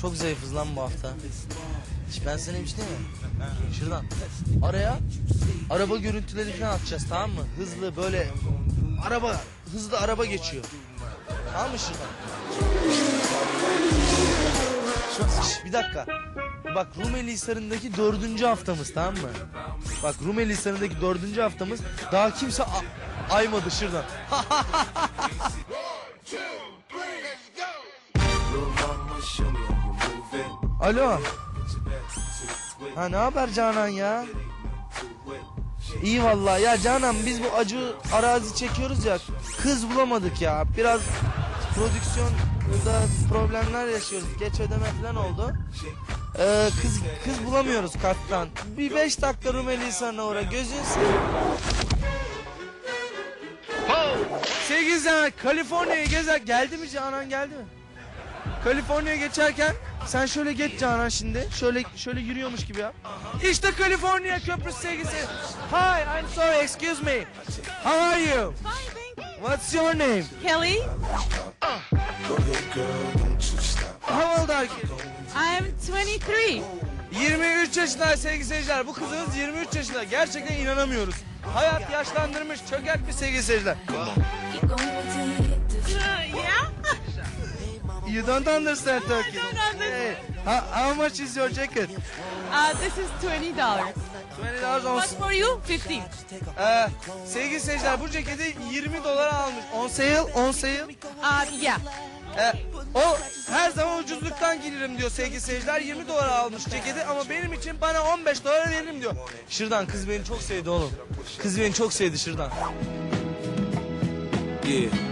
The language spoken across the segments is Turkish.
çok zayıfız lan bu hafta. Şş, Ben sana şey diyeyim mi? Şuradan. Araya araba görüntüleri falan atacağız tamam mı? Hızlı böyle araba hızlı araba geçiyor. Tamam mı şuradan? Şş, bir dakika. Bak Rumeli Hisarı'ndaki dördüncü haftamız tamam mı? Bak Rumeli Hisarı'ndaki dördüncü haftamız daha kimse aymadı şuradan. Alo. Ha ne haber Canan ya? İyi vallahi ya Canan biz bu acı arazi çekiyoruz ya kız bulamadık ya biraz prodüksiyonda problemler yaşıyoruz geç ödeme falan oldu. Ee, kız kız bulamıyoruz karttan. Bir beş dakika Rumeli sana uğra gözün! Sevgili izleyenler Kaliforniya'ya gezer geldi mi Canan geldi mi? Kaliforniya'ya geçerken sen şöyle geç Canan şimdi. Şöyle şöyle yürüyormuş gibi yap. İşte Kaliforniya köprüsü sevgisi. Hi, I'm sorry, excuse me. How are you? Fine, thank you. What's your name? Kelly, How old are you? I'm 23. 23 yaşında sevgili seyirciler. Bu kızımız 23 yaşında. Gerçekten inanamıyoruz. Hayat yaşlandırmış, çökertmiş sevgili seyirciler. You don't understand Turkey. I don't understand. Hey, how, how much is your jacket? Uh, this is $20. $20 dollars on What for you? 15. Ee, sevgili seyirciler bu ceketi 20 dolara almış. On sale, on sale. Uh, yeah. Ee, o her zaman ucuzluktan gelirim diyor sevgili seyirciler. 20 dolara almış ceketi ama benim için bana 15 dolara veririm diyor. Şırdan kız beni çok sevdi oğlum. Kız beni çok sevdi Şırdan. Yeah.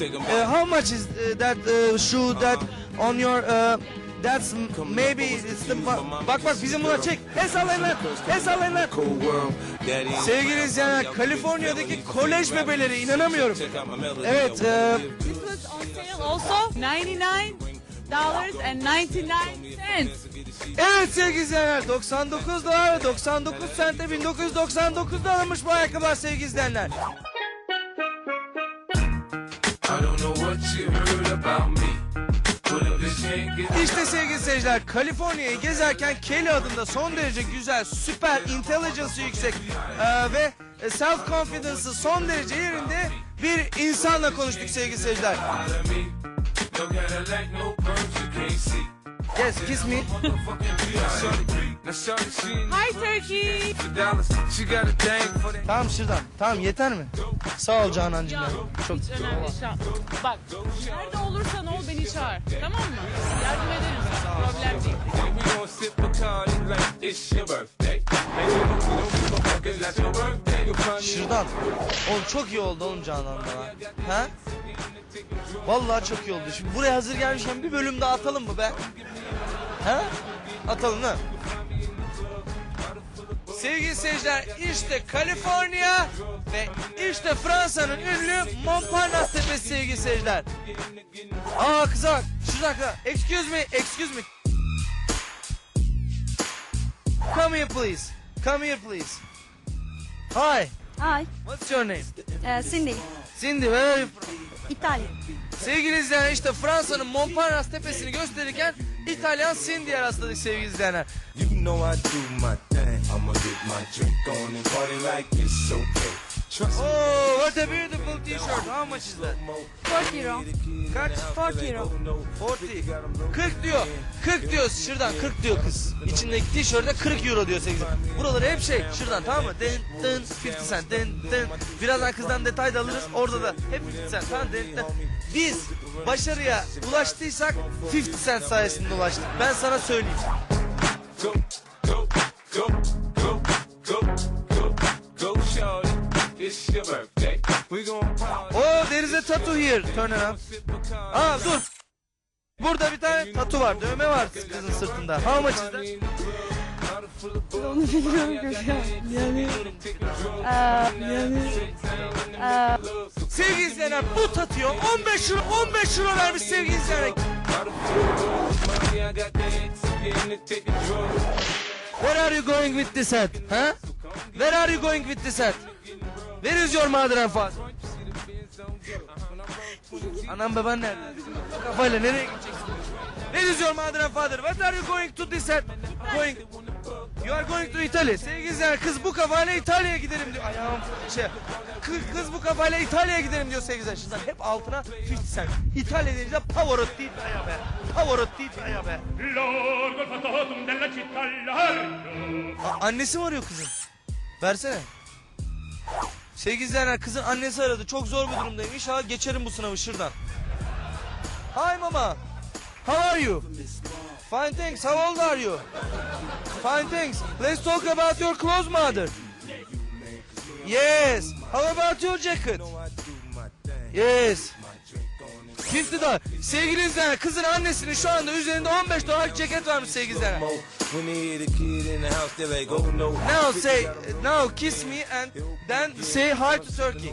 'Em Ee, how much is uh, that uh, shoe that on your uh, that's maybe it's the ba- bak bak bizim buna çek. El sallayın lan. El sallayın lan. Sevgili izleyenler Kaliforniya'daki kolej bebeleri inanamıyorum. Evet, e, This was on sale also. $99 and 99 cents. Evet sevgili izleyenler 99 dolar ve 99 sente 1999'da alınmış bu ayakkabılar sevgili izleyenler. İşte sevgili seyirciler Kaliforniya'yı gezerken Kelly adında son derece güzel, süper intelligence'ı yüksek e, ve self confidence'ı son derece yerinde bir insanla konuştuk sevgili seyirciler. Yes, kiss me. Hi, Turkey. Tamam şuradan. Tamam yeter mi? Sağ ol Canancığım ya. Çok Hiç önemli şu an. Bak, nerede olursan ol beni çağır. Tamam mı? Yardım ederim sana. Problem değil. Şuradan. Oğlum çok iyi oldu oğlum Canan'la lan. Ha? Vallahi çok iyi oldu. Şimdi buraya hazır gelmişken bir bölüm daha atalım mı be? Ha? Atalım ha? Sevgili seyirciler işte Kaliforniya ve işte Fransa'nın ünlü Montparnasse tepesi sevgili seyirciler. Aa kıza bak. Şu dakika. Excuse me, excuse me. Come here please. Come here please. Hi. Hi, What's your name? uh, Cindy, Cindy, where are you from? Italia. Sevgili izleyenler işte Fransa'nın Montparnasse tepesini gösterirken İtalyan Cindy'ye rastladık sevgili izleyenler. You know I do my thing. I'ma get my drink on and party like it's okay. Trust me. Oh, what a beautiful t-shirt. How much is that? 40 euro. Kaç? 40 euro. 40. 40 diyor. 40 diyor. Şuradan 40 diyor kız. İçindeki tişörte 40 euro diyor sevgili. Buraları hep şey. Şuradan tamam mı? Den, den, 50 cent. Den, den. Birazdan kızdan detay da alırız. Orada da hep 50 cent. Tamam den, den. Biz başarıya ulaştıysak 50 cent sayesinde ulaştık. Ben sana söyleyeyim. Oh, there is a tattoo here. Turn around. Aa dur. Burada bir tane tatu var. Dövme var kızın sırtında. How much is that? Onu biliyorum kanka. Yani, eee, yani, Sevgili izleyenler bu tatuya 15 euro 15 euro vermiş sevgili izleyenler. Where are you going with this hat? Ha? Where are you going with this hat? Where is your mother and father? Anam baban nerede? Kafayla nereye gideceksin? Where is your mother and father? What are you going to this at? Going... You are going to Italy. Sevgili izleyenler kız bu kafayla İtalya'ya gidelim diyor. Ayağım şey. Kız, kız bu kafayla İtalya'ya gidelim diyor sevgili. Şimdi hep altına 50 cent. İtalya deyince Pavarotti İtalya be. Pavarotti İtalya be. L'orgo il fattotum della città largo annesi mi arıyor kızın? Versene. Sevgili izleyenler kızın annesi aradı. Çok zor bir durumdayım. İnşallah geçerim bu sınavı şuradan. Hi mama. How are you? Fine thanks. How old are you? Fine thanks. Let's talk about your clothes mother. Yes. How about your jacket? Yes. 50 dolar. Sevgili izleyenler kızın annesinin şu anda üzerinde 15 dolarlık ceket varmış sevgili izleyenler. Now say, now kiss me and then say hi to Turkey.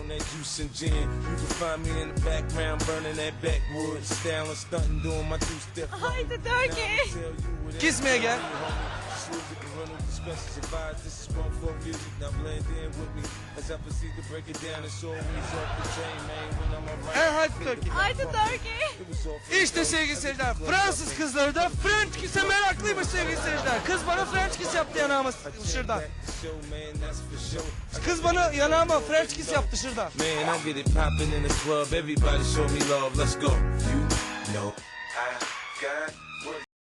You can find me in Hi to Turkey. Kiss me again. This is one for music. Now blend in with me as I proceed to break it down. It's always off the chain, man. When I'm around. And. It was all for İşte sevgili seyirciler Fransız kızları da French kiss'e meraklıymış sevgili seyirciler. Kız bana French kiss yaptı yanağıma sure. Kız bana yanağıma French kiss yaptı şuradan. Man, I get it poppin' in the club. Everybody show me love. Let's go. You know I got